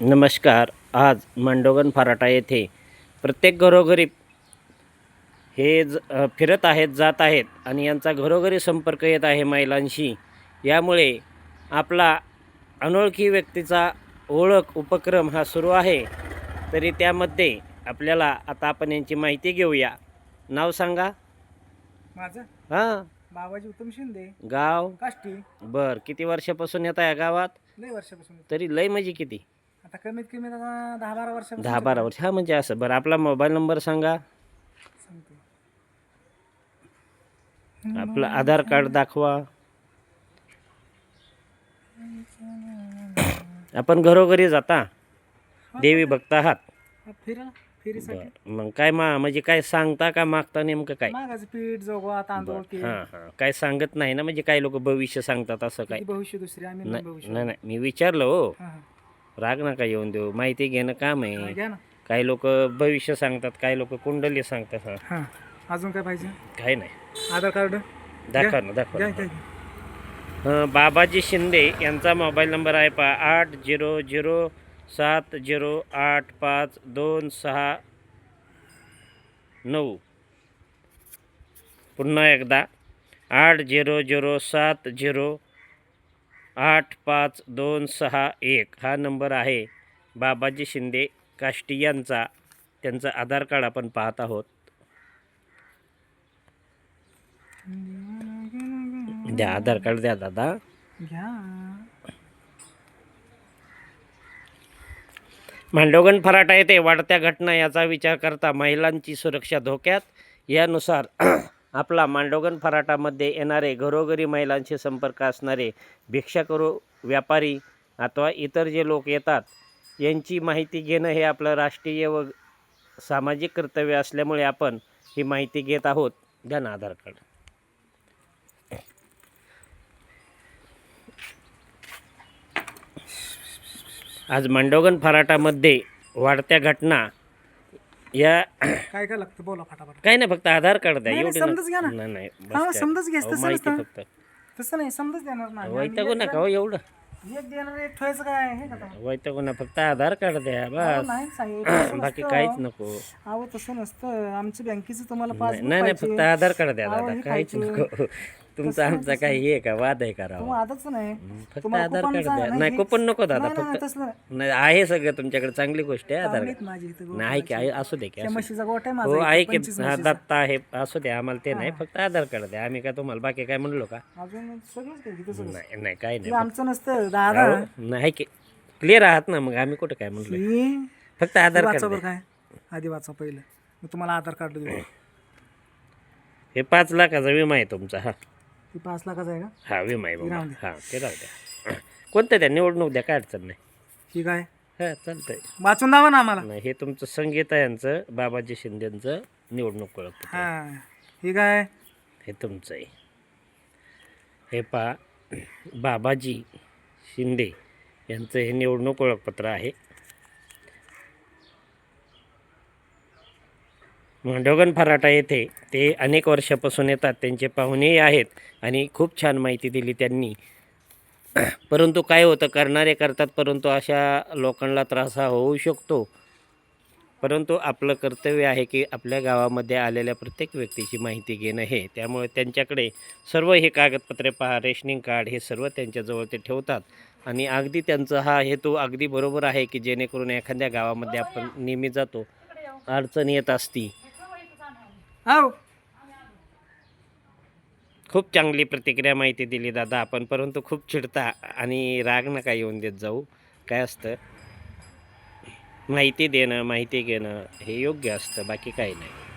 नमस्कार आज मांडोगन फराटा येथे प्रत्येक घरोघरी हे ज फिरत आहेत जात आहेत आणि यांचा घरोघरी संपर्क येत आहे महिलांशी. यामुळे आपला अनोळखी व्यक्तीचा ओळख उपक्रम हा सुरू आहे. तरी त्यामध्ये आपल्याला आता आपण यांची माहिती घेऊया. नाव सांगा. माझं? हां. बाबाजी उत्तम शिंदे. गाव? काष्टी. बर किती वर्षापासून येत आहे गावात? लय वर्षापासून तरी लय म्हणजे किती? आता कमीत कमी दहा बारा वर्षापासून दहा बारा वर्ष. हा म्हणजे असं. बरं आपला मोबाईल नंबर सांगा. सांगतो. आपलं आधार कार्ड दाखवा. आपण घरोघरी जाता. देवी भक्त आहात. फिरा फेरीसाठी. बरं. मग काय मा म्हणजे काय सांगता का मागता नेमकं काय? मागाचं पीठ जोगवा तांदूळ ते हां हां. काय सांगत नाही ना म्हणजे काही लोक भविष्य सांगतात असं काय? भविष्य दुसरी? आम्ही नाही भविष्य. नाही नाही. मी विचारलं हो. हा, हा. राग नका येऊन देऊ. माहिती घेणं काम आहे. घ्या ना. काही लोक भविष्य सांगतात काही लोक कुंडली सांगतात हा. अजून काय पाहिजे? काही नाही. आधार कार्ड? दाखवा ना दाखवा घ्या ना. घ्या घ्या. अं, बाबाजी शिंदे यांचा मोबाईल नंबर आहे पा आठ झिरो झिरो सात झिरो आठ पाच दोन सहा नऊ. पुन्हा एकदा आठ झिरो झिरो सात झिरो आठ पाच दोन सहा एक हा नंबर आहे. बाबाजी शिंदे काष्टी यांचा त्यांचं आधार कार्ड आपण पाहत आहोत. द्या आधार कार्ड द्या दादा. मांडोगण फराटा येथे वाढत्या घटना याचा विचार करता महिलांची सुरक्षा धोक्यात. यानुसार आपला मांडोगन फराटामध्ये येणारे घरोघरी महिलांशी संपर्क असणारे भिक्षाकरू व्यापारी अथवा इतर जे लोक येतात यांची माहिती घेणं हे आपलं राष्ट्रीय व सामाजिक कर्तव्य असल्यामुळे आपण ही माहिती घेत आहोत. द्या ना आधार कार्ड. आज मांडोगन फराटामध्ये वाढत्या घटना या काय काय लागतं बोला फटाफट काय नाही फक्त आधार कार्ड द्या नाही, एवढी समजच घ्या ना. नाही नाही बस हा, काय. समजच घ्या, अहो, तसं माहिती नसतं. फक्त तसं नाही समजच देणार नाही वैतागू नका हो एवढं एक देणार एक ठेवायचं काय हे का आता? वैतागू ना फक्त आधार कार्ड द्या बस नाही बाकी. काहीच नको अहो तसं नसतं आमच्या बँकेचं तुम्हाला नाही नाही. फक्त आधार कार्ड द्या दादा काहीच. नको तुमचा आमचा काही हे का? वाद आहे का आदच नाही. फक्त तुम्हाला आधार कार्ड द्या. नाही, कुपन नको दादा नाही, नाही, फक्त तसलं नाही. नाही आहे सगळं तुमच्याकडे चांगली गोष्ट आहे आधार कार्ड. माझी इथं गोट नाही की आहे असू दे की त्या असू दे. म्हशीचा गोट आहे हो आहे की हा. दत्ता आहे असू दे आम्हाला ते नाही फक्त आधार कार्ड द्या. आम्ही काय तुम्हाला बाकी काय म्हणलो का? अजून सगळंच काही तिथं सगळं नाही नाही काही नाही. आमचं नसतं दादा. अहो, नाही की क्लिअर आहात ना मग आम्ही कुठं काय म्हणलो फक्त आधार वाचा कार्ड बरं द्या. काय? आधी वाचा पहिलं. मग तुम्हाला आधार कार्ड देऊ हे पाच लाखाचा विमा आहे तुमचा हा. पाच लाखाचा आहे का? हा विमा आहे बाबा. हा ते राहू द्या. कोणतं द्या निवडणूक द्या काय अडचण नाही. ठीक आहे हा चालतंय. वाचून दावा ना आम्हाला. नाही हे तुमचं संगीता यांचं बाबाजी शिंदेचं निवडणूक ओळखपत्र हा ठीक आहे हे तुमचं आहे. हे पा बाबाजी शिंदे यांचं हे निवडणूक ओळखपत्र आहे. मांडोगण फराटा येथे ते अनेक वर्षापासून येतात. त्यांचे पाहुणेही आहेत आणि खूप छान माहिती दिली त्यांनी. परंतु काय होतं करणारे करतात परंतु अशा लोकांना त्रास हा होऊ शकतो. परंतु आपलं कर्तव्य आहे की आपल्या गावामध्ये आलेल्या प्रत्येक व्यक्तीची माहिती घेणं हे. त्यामुळे त्यांच्याकडे सर्व हे कागदपत्रे पहा रेशनिंग कार्ड हे सर्व त्यांच्याजवळ ते ठेवतात. आणि अगदी त्यांचा हा हेतू अगदी बरोबर आहे की जेणेकरून एखाद्या गावामध्ये आपण नेहमी जातो अडचण येत असती. हो. खूप चांगली प्रतिक्रिया माहिती दिली दादा आपण परंतु खूप चिडता आणि राग नका येऊन देत जाऊ. काय असतं? माहिती देणं माहिती घेणं हे योग्य असतं बाकी काही नाही.